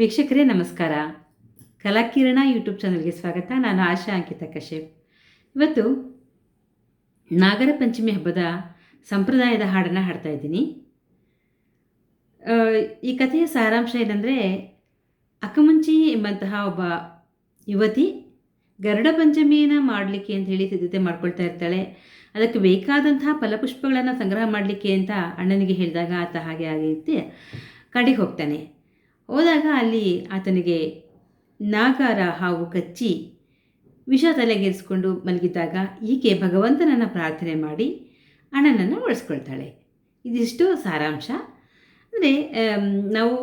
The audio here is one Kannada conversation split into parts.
ವೀಕ್ಷಕರೇ, ನಮಸ್ಕಾರ. ಕಲಾಕಿರಣ ಯೂಟ್ಯೂಬ್ ಚಾನಲ್ಗೆ ಸ್ವಾಗತ. ನಾನು ಆಶಾ ಅಂಕಿತ ಕಶ್ಯಪ್. ಇವತ್ತು ನಾಗರ ಪಂಚಮಿ ಹಬ್ಬದ ಸಂಪ್ರದಾಯದ ಹಾಡನ್ನು ಹಾಡ್ತಾ ಇದ್ದೀನಿ. ಈ ಕಥೆಯ ಸಾರಾಂಶ ಏನಂದರೆ ಅಕಮುಂಚಿ ಎಂಬಂತಹ ಒಬ್ಬ ಯುವತಿ ಗರುಡ ಪಂಚಮಿಯನ್ನು ಮಾಡಲಿಕ್ಕೆ ಅಂತ ಹೇಳಿ ಸಿದ್ಧತೆ ಮಾಡ್ಕೊಳ್ತಾ ಇರ್ತಾಳೆ. ಅದಕ್ಕೆ ಬೇಕಾದಂತಹ ಫಲಪುಷ್ಪಗಳನ್ನು ಸಂಗ್ರಹ ಮಾಡಲಿಕ್ಕೆ ಅಂತ ಅಣ್ಣನಿಗೆ ಹೇಳಿದಾಗ ಆತ ಹಾಗೆ ಆಗಿರುತ್ತೆ ಕಡೆಗೆ ಹೋಗ್ತಾನೆ. ಹೋದಾಗ ಅಲ್ಲಿ ಆತನಿಗೆ ನಾಗಾರ ಹಾವು ಕಚ್ಚಿ ವಿಷ ತಲೆಗೇರಿಸ್ಕೊಂಡು ಮಲಗಿದ್ದಾಗ ಈಕೆ ಭಗವಂತನನ್ನು ಪ್ರಾರ್ಥನೆ ಮಾಡಿ ಅಣ್ಣನನ್ನು ಉಳಿಸ್ಕೊಳ್ತಾಳೆ. ಇದಿಷ್ಟು ಸಾರಾಂಶ. ಅಂದರೆ ನಾವು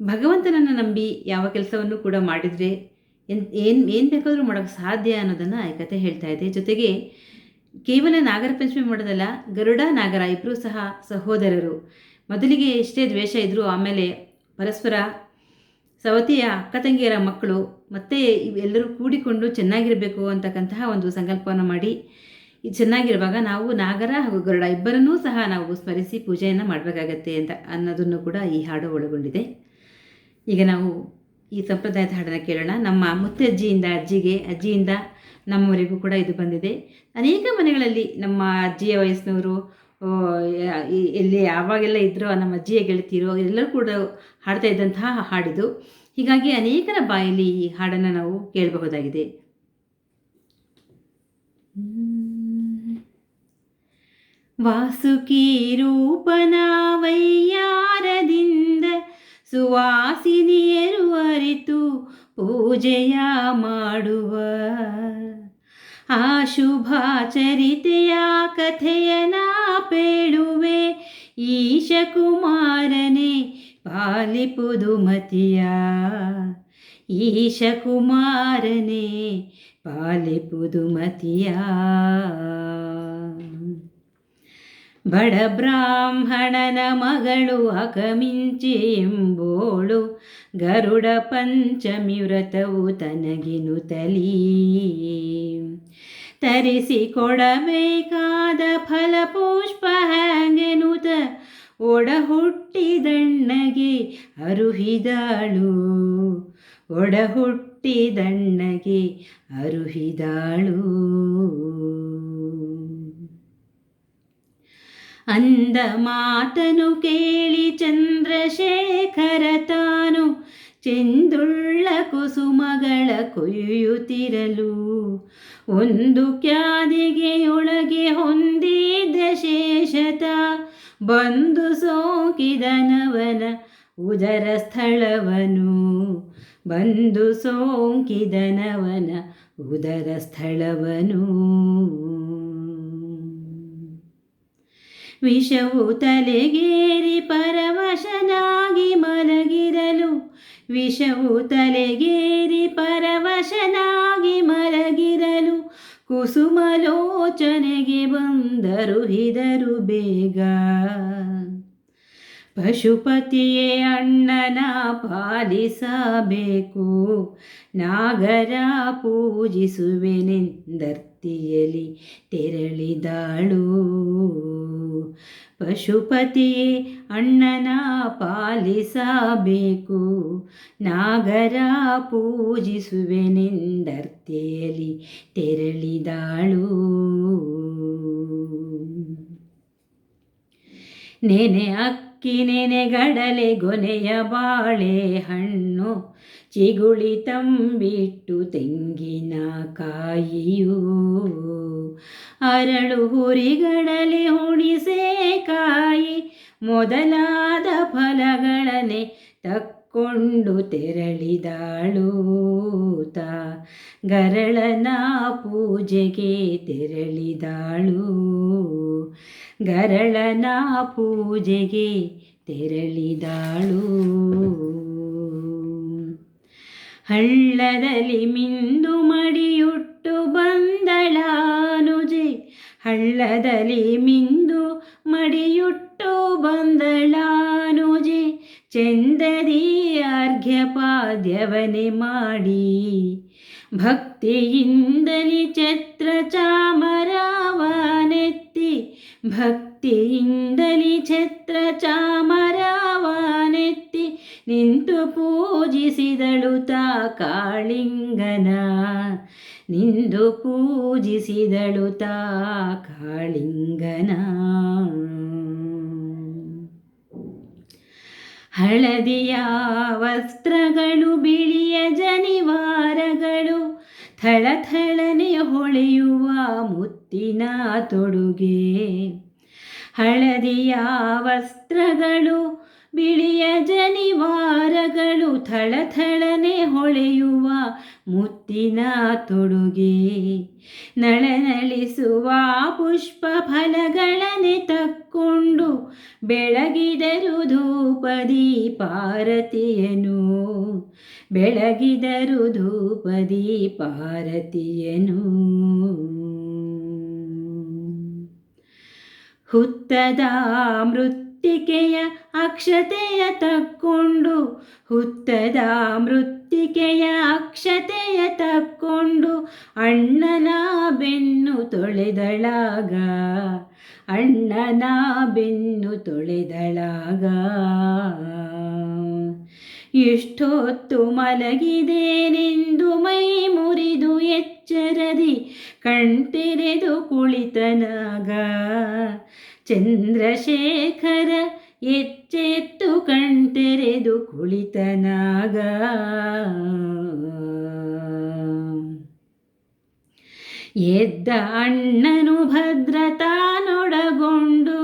ಭಗವಂತನನ್ನು ನಂಬಿ ಯಾವ ಕೆಲಸವನ್ನು ಕೂಡ ಮಾಡಿದರೆ ಎನ್, ಏನು ಏನು ಬೇಕಾದರೂ ಮಾಡೋಕ್ಕೆ ಸಾಧ್ಯ ಅನ್ನೋದನ್ನು ಈ ಕತೆ ಹೇಳ್ತಾ ಇದೆ. ಜೊತೆಗೆ ಕೇವಲ ನಾಗರ ಪಂಚಮಿ ಮಾಡೋದಲ್ಲ, ಗರುಡ ನಾಗರ ಇಬ್ಬರೂ ಸಹ ಸಹೋದರರು. ಮೊದಲಿಗೆ ಎಷ್ಟೇ ದ್ವೇಷ ಇದ್ದರೂ ಆಮೇಲೆ ಪರಸ್ಪರ ಸವತಿಯ ಅಕ್ಕ ತಂಗಿಯರ ಮಕ್ಕಳು ಮತ್ತೆ ಇವೆಲ್ಲರೂ ಕೂಡಿಕೊಂಡು ಚೆನ್ನಾಗಿರಬೇಕು ಅಂತಕ್ಕಂತಹ ಒಂದು ಸಂಕಲ್ಪವನ್ನು ಮಾಡಿ ಇದು ಚೆನ್ನಾಗಿರುವಾಗ ನಾವು ನಾಗರ ಹಾಗೂ ಗರುಡ ಇಬ್ಬರನ್ನೂ ಸಹ ನಾವು ಸ್ಮರಿಸಿ ಪೂಜೆಯನ್ನು ಮಾಡಬೇಕಾಗತ್ತೆ ಅಂತ ಅನ್ನೋದನ್ನು ಕೂಡ ಈ ಹಾಡು ಒಳಗೊಂಡಿದೆ. ಈಗ ನಾವು ಈ ಸಂಪ್ರದಾಯದ ಹಾಡನ್ನು ಕೇಳೋಣ. ನಮ್ಮ ಮುತ್ತಜ್ಜಿಯಿಂದ ಅಜ್ಜಿಗೆ, ಅಜ್ಜಿಯಿಂದ ನಮ್ಮವರೆಗೂ ಕೂಡ ಇದು ಬಂದಿದೆ. ಅನೇಕ ಮನೆಗಳಲ್ಲಿ ನಮ್ಮ ಅಜ್ಜಿಯ ವಯಸ್ಸಿನವರು ಎಲ್ಲಿ ಯಾವಾಗೆಲ್ಲ ಇದ್ರೋ ನಮ್ಮ ಅಜ್ಜಿಯ ಗೆಳತಿಯರು ಎಲ್ಲರೂ ಕೂಡ ಹಾಡ್ತಾ ಇದ್ದಂತಹ ಹಾಡಿದು. ಹೀಗಾಗಿ ಅನೇಕರ ಬಾಯಲ್ಲಿ ಈ ಹಾಡನ್ನು ನಾವು ಕೇಳಬಹುದಾಗಿದೆ. ವಾಸುಕಿ ರೂಪನ ವೈಯಾರದಿಂದ ಸುವಾಸಿನಿಯರು ಅರಿತು ಪೂಜೆಯ ಮಾಡುವ ಆ ಶುಭ ಚರಿತೆಯ ಕಥೆಯನ ಪೇಳುವೆ. ಈಶಕುಮಾರನೇ ಪಾಲಿಪುದು ಮತಿಯ ಈಶಕುಮಾರನೇ ಪಾಲಿಪುದು ಮತಿಯ ಬಡ ಬ್ರಾಹ್ಮಣನ ಮಗಳು ಅಕಮಿಂಚಿ ಎಂಬೋಳು. ಗರುಡ ಪಂಚಮಿ ವ್ರತವು ತನಗಿನು ತಲೀ. ತರಿಸಿ ಕೊಡಬೇಕಾದ ಫಲಪುಷ್ಪ ಹಂಗೆನುತ ಒಡ ಹುಟ್ಟಿದಣ್ಣಗೆ ಅರುಹಿದಾಳು. ಒಡ ಹುಟ್ಟಿದಣ್ಣಗೆ ಅರುಹಿದಾಳು. ಅಂದ ಮಾತನು ಕೇಳಿ ಚಂದ್ರಶೇಖರ ತಾನು ಚೆಂದುಳ್ಳ ಕುಸುಮಗಳ ಕೊಯ್ಯುತ್ತಿರಲು. ಒಂದು ಕ್ಯಾದಿಗೆಯೊಳಗೆ ಹೊಂದಿದ್ದ ಶೇಷತ ಬಂದು ಸೋಂಕಿದನವನ ಉದರ ಸ್ಥಳವನು. ಬಂದು ಸೋಂಕಿದನವನ ಉದರ ಸ್ಥಳವನು. ವಿಷವು ತಲೆಗೇರಿ ಪರವಶನಾಗಿ ಮಲಗಿರಲು. ವಿಷವು ತಲೆಗೇರಿ ಪರವಶನಾಗಿ ಮಲಗಿರಲು. ಕುಸುಮಲೋಚನೆಗೆ ಬಂದರು ಹಿದರು ಬೇಗ. ಪಶುಪತಿಯೇ ಅಣ್ಣನ ಪಾಲಿಸಬೇಕು. ನಾಗರ ಪೂಜಿಸುವೆನೆಂದರ್ತಿಯಲಿ ತೆರಳಿದಾಳು. ಪಶುಪತಿಯೇ, ಅಣ್ಣನ ಪಾಲಿಸಬೇಕು. ನಾಗರ ಪೂಜಿಸುವೆನೆಂದರ್ತೆಯಲ್ಲಿ ತೆರಳಿದಾಳು. ನೆನೆ ಅಕ್ಕಿ ನೆನೆಗಡಲೆ ಗೊನೆಯ ಬಾಳೆ ಹಣ್ಣು ಚಿಗುಳಿ ತಂಬಿಟ್ಟು ತೆಂಗಿನ ಕಾಯಿಯು ಅರಳು ಹುರಿಗಡಲೆ ಹುಣಿಸೆ ಕಾಯಿ ಮೊದಲಾದ ಫಲಗಳನೆ ತಕ್ಕೊಂಡು ತೆರಳಿದಾಳು ಗರಳನ ಪೂಜೆಗೆ ತೆರಳಿದಾಳು. ಗರಳನ ಪೂಜೆಗೆ ತೆರಳಿದಾಳು. ಹಳ್ಳದಲ್ಲಿ ಮಿಂದು ಮಡಿಯುಟ್ಟು ಬಂದಳಾನುಜೆ. ಹಳ್ಳದಲ್ಲಿ ಮಿಂದು ಮಡಿಯುಟ್ಟು ಬಂದಳಾನುಜೆ. ಚಂದದಿ ಅರ್ಘ್ಯಪಾದ್ಯವನೆ ಮಾಡಿ. ಭಕ್ತಿಯಿಂದಲಿ ಛತ್ರ ಚಾಮರವನೆತ್ತಿ. ಭಕ್ತಿಯಿಂದಲಿ ಛತ್ರ ಚಾಮರವನೆತ್ತಿ. ನಿಂತು ಪೂಜಿಸಿದಳು ತಾ ಕಾಳಿಂಗನ. ನಿಂದು ಪೂಜಿಸಿದಳು ತಾ ಕಾಳಿಂಗನ. ಹಳದಿಯ ವಸ್ತ್ರಗಳು, ಬಿಳಿಯ ಜನಿವಾರಗಳು, ಥಳಥಳನೆ ಹೊಳೆಯುವ ಮುತ್ತಿನ ತೊಡುಗೆ. ಹಳದಿಯ ವಸ್ತ್ರಗಳು ಬಿಳಿಯ ಜನಿವಾರಗಳು ಥಳಥಳನೆ ಹೊಳೆಯುವ ಮುತ್ತಿನ ತೊಡುಗೆ. ನಳನಳಿಸುವ ಪುಷ್ಪ ಫಲಗಳನೆ ತಕ್ಕೊಂಡು ಬೆಳಗಿದರು ಧೂಪದಿ ಪಾರತಿಯನು. ಬೆಳಗಿದರು ಧೂಪದಿ ಪಾರತಿಯನು. ಹುತ್ತದ ಮೃತ್ತಿಕೆಯ ಅಕ್ಷತೆಯ ತಕ್ಕೊಂಡು ಹುತ್ತದ ಮೃತ್ತಿಕೆಯ ಅಕ್ಷತೆಯ ತಕ್ಕೊಂಡು ಅಣ್ಣನ ಬೆನ್ನು ತೊಳೆದಳಾಗ ಅಣ್ಣನ ಬೆನ್ನು ತೊಳೆದಳಾಗ. ಎಷ್ಟೊತ್ತು ಮಲಗಿದೇನೆಂದು ಮೈ ಮುರಿದು ಎಚ್ಚರದಿ ಕಣ್ತೆರೆದು ಕುಳಿತನಾಗ ಚಂದ್ರಶೇಖರ ಎಚ್ಚೆತ್ತು ಕಣ್ತೆರೆದು ಕುಳಿತನಾಗ. ಎದ್ದ ಅಣ್ಣನು ಭದ್ರತಾನೊಡಗೊಂಡು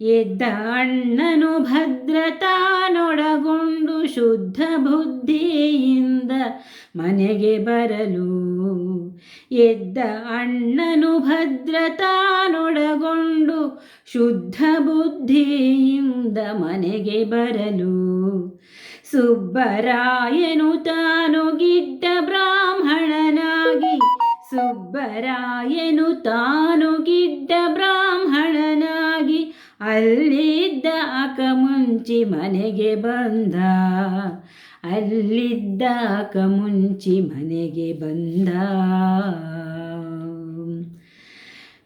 ಎದ್ದ ಅಣ್ಣನು ಭದ್ರತಾನೊಡಗೊಂಡು ಶುದ್ಧ ಬುದ್ಧಿಯಿಂದ ಮನೆಗೆ ಬರಲು. ಎದ್ದ ಅಣ್ಣನು ಭದ್ರತಾನೊಡಗೊಂಡು ಶುದ್ಧ ಬುದ್ಧಿಯಿಂದ ಮನೆಗೆ ಬರಲು. ಸುಬ್ಬರಾಯನು ತಾನು ಗಿಡ್ಡ ಬ್ರಾಹ್ಮಣನಾಗಿ, ಸುಬ್ಬರಾಯನು ತಾನು ಗಿಡ್ಡ ಬ್ರಾಹ್ಮಣನಾಗಿ ಅಲ್ಲಿದ್ದ ಅಕ ಮುಂಚಿ ಮನೆಗೆ ಬಂದ. ಅಲ್ಲಿದ್ದ ಅಕ ಮುಂಚಿ ಮನೆಗೆ ಬಂದ.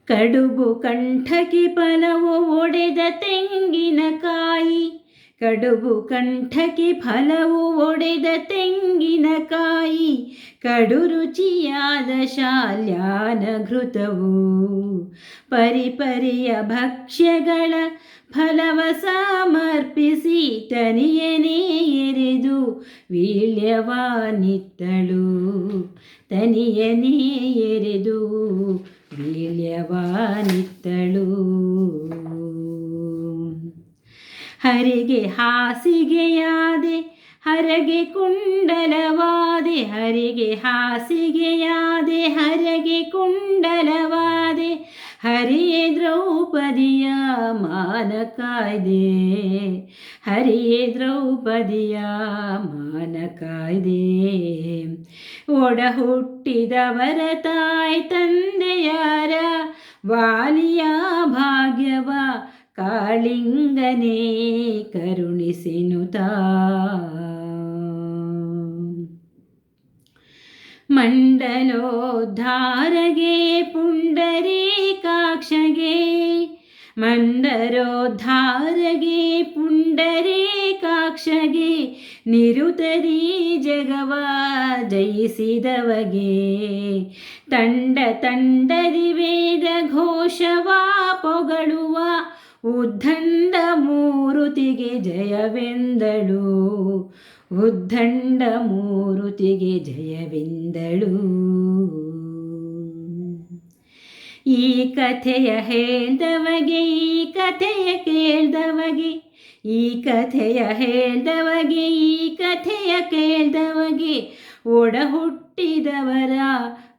ಕಡುಬು ಕಂಠಕಿ ಫಲವು ಒಡೆದ ತೆಂಗಿನಕಾಯಿ ಕಡುಬು ಕಂಠಕಿ ಫಲವು ಒಡೆದ ತೆಂಗಿನಕಾಯಿ ಕಡು ರುಚಿಯಾದ ಶಾಲ್ಯಾನ ಘೃತವು ಪರಿಪರಿಯ ಭಕ್ಷ್ಯಗಳ ಫಲವ ಸಮರ್ಪಿಸಿ ತನಿಯನೇ ಎರೆದು ವೀಳ್ಯವಾನಿತ್ತಳು. ತನಿಯನೇ ಎರೆದು ವೀಳ್ಯವಾನಿತ್ತಳು. ಹರಿಗೆ ಹಾಸಿಗೆಯಾದೆ ಹರಗೆ ಕುಂಡಲವಾದೆ ಹರಿಗೆ ಹಾಸಿಗೆಯಾದೆ ಹರಗೆ ಕುಂಡಲವಾದೆ ಹರಿಯೇ ದ್ರೌಪದಿಯ ಮಾನ ಕಾಯ್ದೆ ಹರಿಯೇ ದ್ರೌಪದಿಯ ಮಾನ ಕಾಯ್ದೆ ಒಡ ಹುಟ್ಟಿದವರ ತಾಯಿ ತಂದೆಯಾರ ವಾಲಿಯ ಭಾಗ್ಯವ ಕಾಳಿಂಗನೇ ಕರುಣಿಸಿನುತ ಮಂಡಲೋದ್ಧಾರಗೆ ಪುಂಡರೀಕಾಕ್ಷಗೆ ಮಂಡರೋದ್ಧಾರಗೆ ಪುಂಡರೀಕಾಕ್ಷಗೆ ನಿರುತರಿ ಜಗವ ಜಯಿಸಿದವಗೆ. ತಂಡ ತಂಡದಿ ವೇದ ಘೋಷವ ಪೊಗಳುವ ಉದ್ದಂಡ ಮೂರುತಿಗೆ ಜಯವೆಂದಳು. ಉದ್ದಂಡ ಮೂರುತಿಗೆ ಜಯವೆಂದಳು. ಈ ಕಥೆಯ ಹೇಳ್ದವಗೆ, ಈ ಕಥೆಯ ಕೇಳ್ದವಗೆ, ಈ ಕಥೆಯ ಹೇಳ್ದವಗೆ, ಈ ಕಥೆಯ ಕೇಳ್ದವಗೆ ಒಡ ಹುಟ್ಟಿದವರ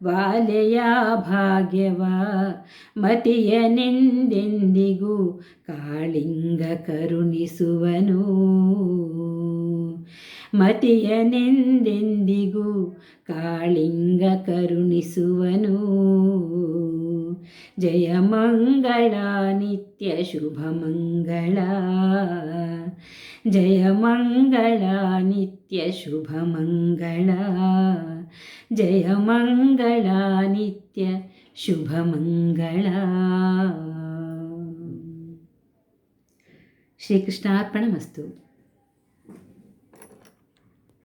ಬಾಲೆಯ ಭಾಗ್ಯವ. ಮತಿಯ ನಿಂದೆಂದಿಗೂ ಕಾಳಿಂಗ ಕರುಣಿಸುವನು. ಮತಿಯನೆಂದೆಂದಿಗೂ ಕಾಳಿಂಗ ಕರುಣಿಸುವನು. ಜಯ ಮಂಗಳ ನಿತ್ಯ ಶುಭ जयमङ्गला नित्यशुभमङ्गला जयमङ्गला नित्यशुभमङ्गळ श्रीकृष्णार्पणमस्तु।